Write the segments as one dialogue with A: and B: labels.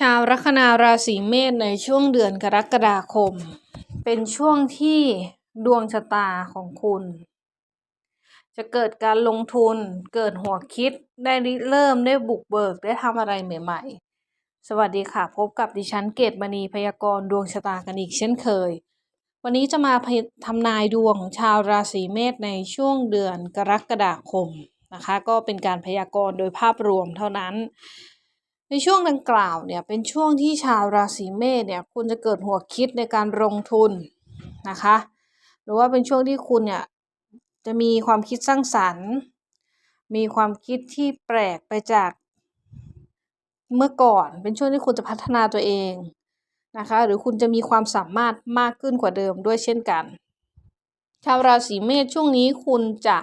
A: ชาวลัคนาราศีเมษในช่วงเดือนกรกฎาคม เป็นช่วงที่ดวงชะตาของคุณ จะเกิดการลงทุน เกิดหัวคิดได้ริเริ่มได้บุกเบิกได้ทำอะไรใหม่ ๆ สวัสดีค่ะ พบกับดิฉันเกตมณีพยากรณ์ดวงชะตากันอีกเช่นเคย วันนี้จะมาทำนายดวงของชาวราศีเมษในช่วงเดือนกรกฎาคมนะคะ ก็เป็นการพยากรณ์โดยภาพรวมเท่านั้น ในช่วงดังกล่าวเนี่ยเป็นช่วงที่ชาวราศีเมษเนี่ยคุณจะเกิดหัวคิดในการลงทุนนะคะ หรือว่าเป็นช่วงที่คุณเนี่ยจะมีความคิดสร้างสรรค์ มีความคิดที่แปลกไปจากเมื่อก่อนเป็นช่วงที่คุณจะพัฒนาตัวเองนะคะหรือคุณจะมีความสามารถมากขึ้นกว่าเดิมด้วยเช่นกัน ชาวราศีเมษช่วงนี้คุณจะ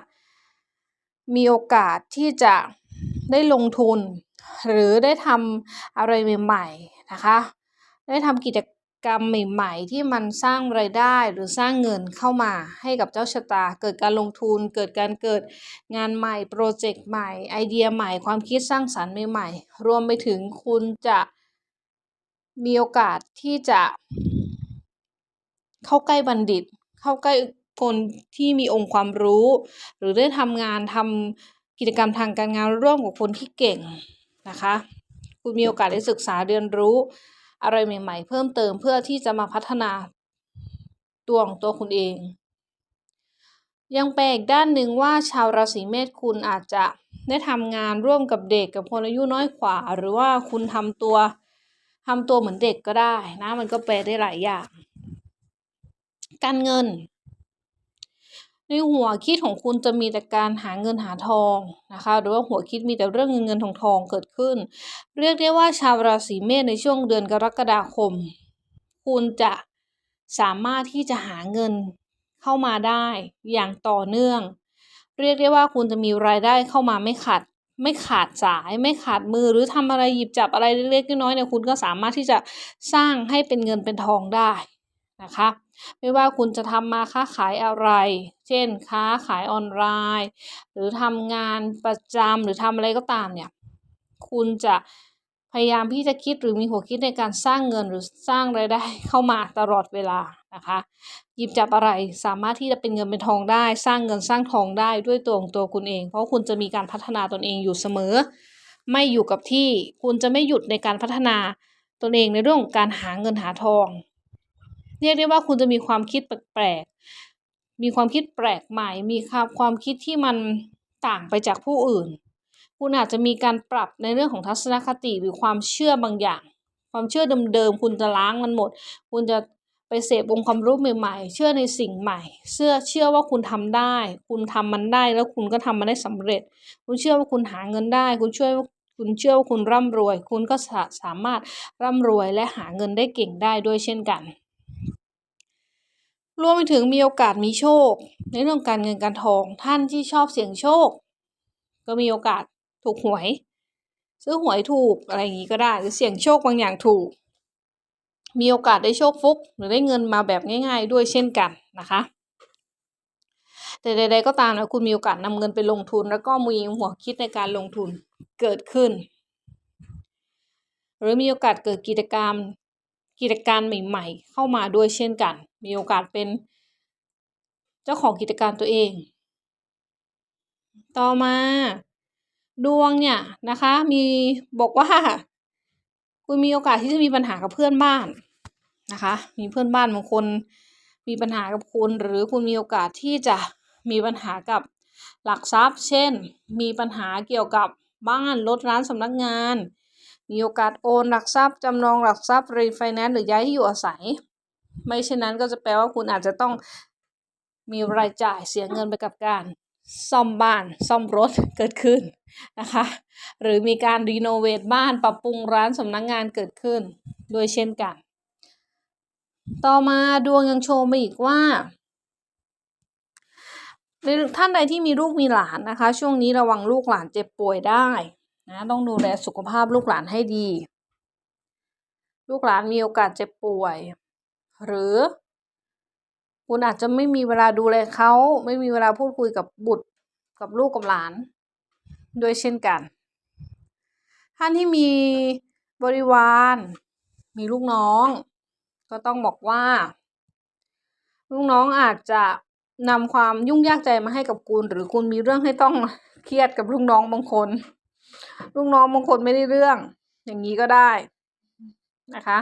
A: มีโอกาสที่จะ ได้ลงทุน หรือได้ทำอะไรใหม่ๆนะคะ ได้ทำกิจกรรมใหม่ๆ ที่มันสร้างไรายได้หรือสร้างเงินเข้ามาให้กับเจ้าชะตา เกิดการลงทุน เกิดการเกิดงานใหม่ โปรเจกต์ใหม่ ไอเดียใหม่ ความคิดสร้างสรรค์ใหม่ๆ รวมไปถึงคุณจะมีโอกาสที่จะเข้าใกล้บัณฑิต เข้าใกล้คนที่มีองค์ความรู้ หรือได้ทำงานทำ กิจกรรมทางการงานร่วมกับคนที่เก่งนะคะ คุณมีโอกาสได้ศึกษาเรียนรู้ อะไรใหม่ ๆ เพิ่มเติมเพื่อที่จะมาพัฒนาตัวของตัวคุณเอง ยังแปลอีกด้านหนึ่งว่าชาวราศีเมษคุณอาจจะได้ทำงานร่วมกับเด็กกับคนอายุน้อยกว่า หรือว่าคุณทำตัวทำตัวเหมือนเด็กก็ได้นะ มันก็แปลได้หลายอย่าง การเงิน ในหัวคิดของคุณจะมีแต่การหาเงินหาทองนะคะ หรือว่าหัวคิดมีแต่เรื่องเงินเงินทองทองเกิดขึ้น เรียกได้ว่าชาวราศีเมษในช่วงเดือนกรกฎาคม คุณจะสามารถที่จะหาเงินเข้ามาได้อย่างต่อเนื่อง เรียกได้ว่าคุณจะมีรายได้เข้ามาไม่ขาดไม่ขาดสายไม่ขาดมือหรือทำอะไรหยิบจับอะไรเล็กๆน้อยๆเนี่ยคุณก็สามารถที่จะสร้างให้เป็นเงินเป็นทองได้ นะคะไม่ว่าคุณจะทำมาค้าขายอะไร เช่นค้าขายออนไลน์ หรือทำงานประจำหรือทำอะไรก็ตามเนี่ยคุณจะพยายามที่จะคิดหรือมีหัวคิดในการสร้างเงินหรือสร้างไรายได้เข้ามาตลอดเวลานะคะ หยิบจับอะไรสามารถที่จะเป็นเงินเป็นทองได้ สร้างเงินสร้างทองได้ด้วยตัวของตัวคุณเอง เพราะคุณจะมีการพัฒนาตนเองอยู่เสมอ ไม่อยู่กับที่คุณจะไม่หยุดในการพัฒนาตนเองในเรื่องของการหาเงินหาทอง เรียกได้ว่าคุณจะมีความคิดแปลกๆ มีความคิดแปลกใหม่ มีความคิดที่มันต่างไปจากผู้อื่น คุณอาจจะมีการปรับในเรื่องของทัศนคติหรือความเชื่อบางอย่าง ความเชื่อเดิมๆ คุณจะล้างมันหมด คุณจะไปเสพองค์ความรู้ใหม่ๆ เชื่อในสิ่งใหม่ เชื่อเชื่อว่าคุณทำได้ คุณทำมันได้แล้วคุณก็ทำมันได้สำเร็จ คุณเชื่อว่าคุณหาเงินได้ คุณช่วยคุณเชื่อว่าคุณร่ำรวย คุณก็สามารถร่ำรวยและหาเงินได้เก่งได้ด้วยเช่นกัน รวมไปถึงมีโอกาสมีโชค ในเรื่องการเงินการทองท่านที่ชอบเสี่ยงโชค ก็มีโอกาสถูกหวย ซื้อหวยถูกอะไรอย่างนี้ก็ได้หรือเสี่ยงโชคบางอย่างถูก มีโอกาสได้โชคฟุก หรือได้เงินมาแบบง่าย ๆ ด้วยเช่นกันนะคะแต่ใดๆก็ตามนะคุณมีโอกาสนำเงินไปลงทุน แล้วก็มีหัวคิดในการลงทุนเกิดขึ้น หรือมีโอกาสเกิดกิจกรรมกิจการใหม่ ๆ เข้ามาด้วยเช่นกัน มีโอกาสเป็นเจ้าของกิจการตัวเอง ต่อมาดวงเนี่ยนะคะ มีบอกว่า คุณมีโอกาสที่จะมีปัญหากับเพื่อนบ้านนะคะ มีเพื่อนบ้านบางคนมีปัญหากับคุณ หรือคุณมีโอกาสที่จะมีปัญหากับหลักทรัพย์ เช่น มีปัญหาเกี่ยวกับบ้านรถร้านสำนักงาน มีโอกาสโอนหลักทรัพย์จำนองหลักทรัพย์รีไฟแนนซ์หรือย้ายที่อยู่อาศัย ไม่เช่นนั้นก็จะแปลว่าคุณอาจจะต้องมีรายจ่ายเสียเงินไปกับการซ่อมบ้านซ่อมรถเกิดขึ้นนะคะ หรือมีการรีโนเวทบ้านปรับปรุงร้านสำนักงงานเกิดขึ้นด้วยเช่นกัน ต่อมาดวงยังโชว์มาอีกว่าท่านใดที่มีลูกมีหลานนะคะ ช่วงนี้ระวังลูกหลานเจ็บป่วยได้นะต้องดูแลสุขภาพลูกหลานให้ดี ลูกหลานมีโอกาสเจ็บป่วย หรือ คุณอาจจะไม่มีเวลาดูแลเขาไม่มีเวลาพูดคุยกับบุตรกับลูกกับหลานด้วยเช่นกัน ท่านที่มีบริวาร มีลูกน้อง ก็ต้องบอกว่า ลูกน้องอาจจะนำความยุ่งยากใจมาให้กับคุณ หรือคุณมีเรื่องให้ต้องเครียดกับลูกน้องบางคน ลูกน้องบางคนไม่ได้เรื่อง อย่างนี้ก็ได้นะคะ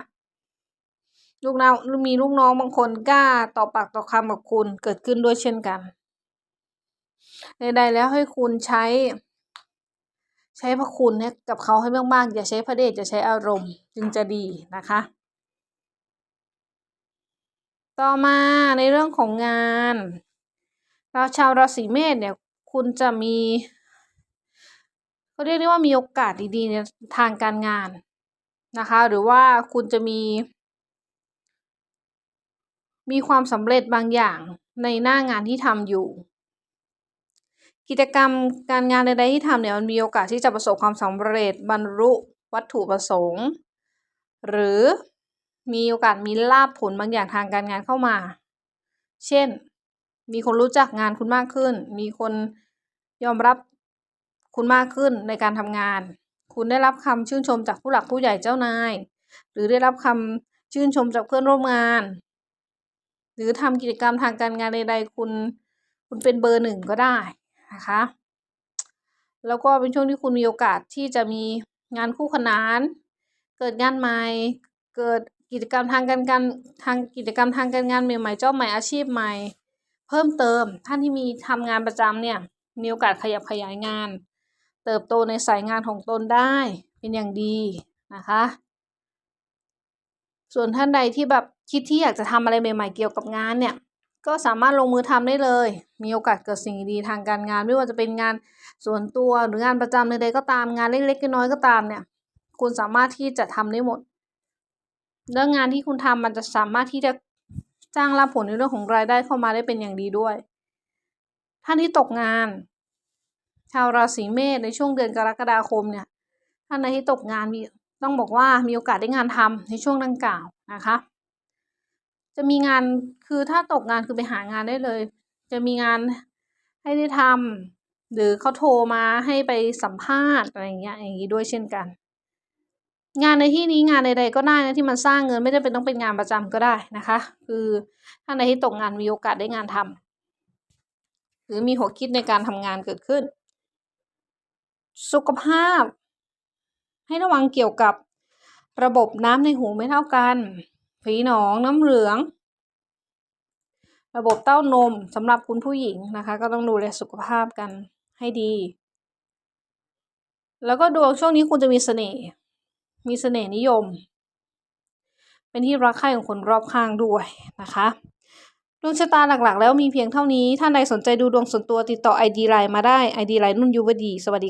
A: ลูกน้องมีลูกน้องบางคนกล้าต่อปากต่อคำกับคุณเกิดขึ้นด้วยเช่นกันใดๆแล้วให้คุณใช้ ใช้พระคุณให้กับเขาให้มากๆอย่าใช้พระเดชอย่าใช้อารมณ์จึงจะดีนะคะ ต่อมาในเรื่องของงานเราชาวราศีเมษเนี่ยคุณจะมีเขาเรียกได้ว่ามีโอกาสดีๆในทางการงานนะคะ หรือว่าคุณจะมี มีความสำเร็จบางอย่างในหน้างานที่ทำอยู่ กิจกรรมการงานใดๆที่ทำเนี่ยมันมีโอกาสที่จะประสบความสำเร็จบรรลุวัตถุประสงค์ หรือมีโอกาสมีลาภผลบางอย่างทางการงานเข้ามา เช่น มีคนรู้จักงานคุณมากขึ้น มีคนยอมรับคุณมากขึ้นในการทำงาน คุณได้รับคำชื่นชมจากผู้หลักผู้ใหญ่เจ้านาย หรือได้รับคำชื่นชมจากเพื่อนร่วมงาน หรือทำกิจกรรมทางการงานใดๆ คุณคุณเป็นเบอร์หนึ่งก็ได้นะคะ แล้วก็เป็นช่วงที่คุณมีโอกาสที่จะมีงานคู่ขนาน เกิดงานใหม่ เกิดกิจกรรมทางการงานทางกิจกรรมทางการงานใหม่ๆเจ้าใหม่อาชีพใหม่ เพิ่มเติมท่านที่มีทำงานประจำเนี่ยมีโอกาสขยับขยายงาน เติบโตในสายงานของตนได้เป็นอย่างดีนะคะ ส่วนท่านใดที่แบบ คิดที่อยากจะทำอะไรใหม่ๆเกี่ยวกับงานเนี่ย ก็สามารถลงมือทำได้เลย มีโอกาสเกิดสิ่งดีทางการงาน ไม่ว่าจะเป็นงานส่วนตัวหรืองานประจำใดๆก็ตามงานเล็กๆน้อยๆก็ตามเนี่ย คุณสามารถที่จะทำได้หมดเรื่องานที่คุณทำมันจะสามารถที่จะจ้างรับผลในเรื่องของรายได้เข้ามาได้เป็นอย่างดีด้วย ท่านที่ตกงาน ชาวราศีเมษในช่วงเดือนกรกฎาคมเนี่ย ท่านใดที่ตกงานมีต้องบอกว่ามีโอกาสได้งานทำในช่วงดังกล่าวนะคะ จะมีงานคือถ้าตกงานคือไปหางานได้เลย จะมีงานให้ได้ทำหรือเขาโทรมาให้ไปสัมภาษณ์อะไรอย่างเงี้ยอย่างนี้ด้วยเช่นกัน งานในที่นี้งานใดๆก็ได้นะที่มันสร้างเงินไม่ได้เป็นต้องเป็นงานประจำก็ได้นะคะ คือท่าใดที่ตกงานมีโอกาสได้งานทำหรือมีหัวคิดในการทำงานเกิดขึ้น สุขภาพ ให้ระวังเกี่ยวกับระบบน้ำในหูไม่เท่ากัน ฝีหนองน้ำเหลือง ระบบเต้านมสำหรับคุณผู้หญิงนะคะ ก็ต้องดูแลสุขภาพกันให้ดี แล้วก็ดวงช่วงนี้คุณจะมีเสน่ห์มีเสน่ห์นิยม เป็นที่รักใคร่ของคนรอบข้างด้วยนะคะดวงชะตาหลักๆ แล้วมีเพียงเท่านี้ ท่านใดสนใจดูดวงส่วนตัวติดต่อ ID ไลน์มาได้ ID ไลน์นุ่นยุวดี สวัสดี